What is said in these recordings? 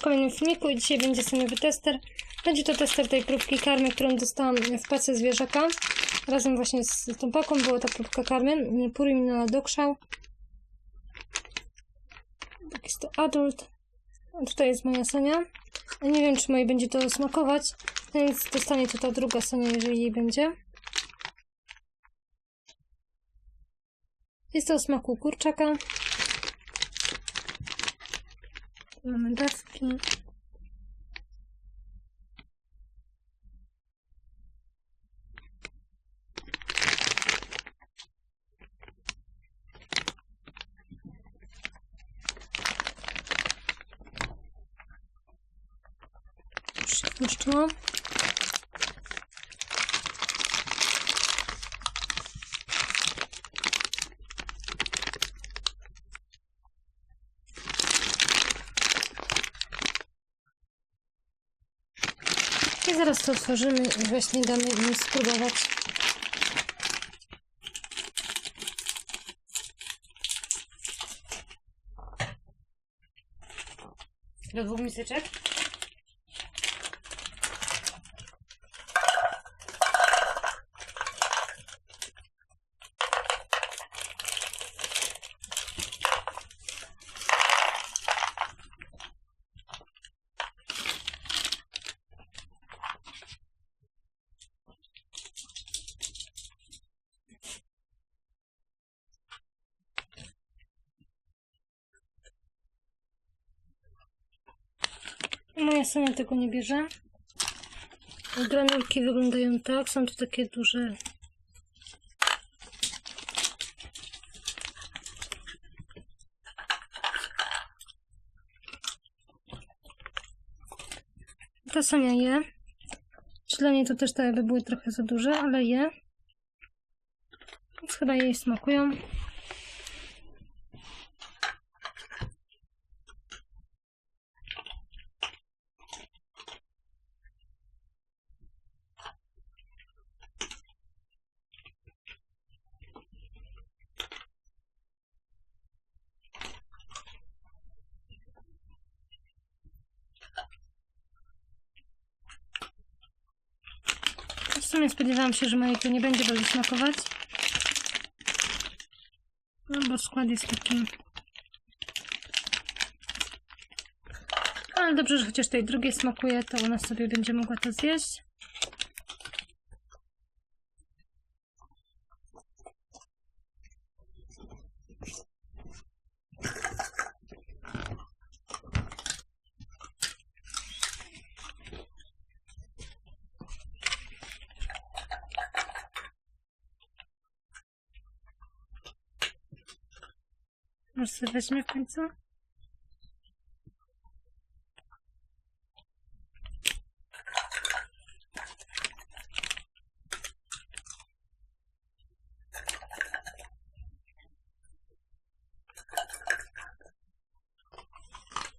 kolejnym filmiku i dzisiaj będzie semiowy tester. Będzie to tester tej próbki karmy, którą dostałam w pace zwierzaka. Razem właśnie z tą paką była ta próbka karmy. Purimina dokrzał. Tak jest to adult. A tutaj jest moja Sonia. Nie wiem, czy mojej będzie to smakować, więc dostanie to ta druga Sonia, jeżeli jej będzie. Jest to o smaku kurczaka. Mamy. Już się. I zaraz to otworzymy i właśnie damy im spróbować. Do dwóch miseczek? Moja Sonia tego nie bierze. Granulki wyglądają tak. Są to takie duże. Ta Sonia je. Dla niej to też tak jakby były trochę za duże, ale je. Więc chyba jej smakują. W sumie spodziewałam się, że mojej to nie będzie bardzo smakować. No bo skład jest taki... Ale dobrze, że chociaż tej drugiej smakuje, to ona sobie będzie mogła to zjeść. Może sobie weźmie w końcu?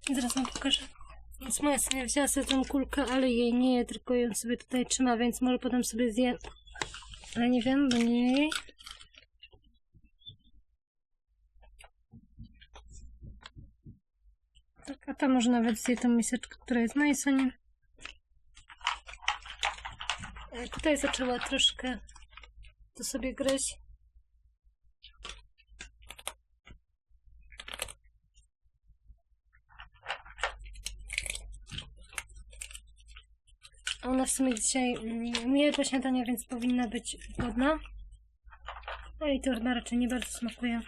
I Zaraz wam pokażę. Więc moja Sonia wzięła sobie tą kulkę, ale jej nie je, tylko ją sobie tutaj trzyma, więc może potem sobie zje. Ale nie wiem, bo nie jej. A ta może nawet zje tą miseczkę, która jest mojej Soni. E, Tutaj zaczęła troszkę to sobie gryźć. Ona w sumie dzisiaj mm, mnie do śniadania, więc powinna być głodna. No i to chyba raczej nie bardzo smakuje.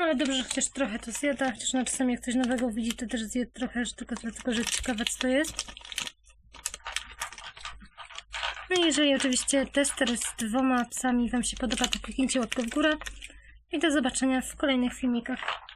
Ale dobrze, że chociaż trochę to zjada, chociaż na czasami jak coś nowego widzi, to też zje trochę, że tylko dlatego, że ciekawe co to jest. No i jeżeli oczywiście tester z dwoma psami Wam się podoba, to kliknijcie łapkę w górę i do zobaczenia w kolejnych filmikach.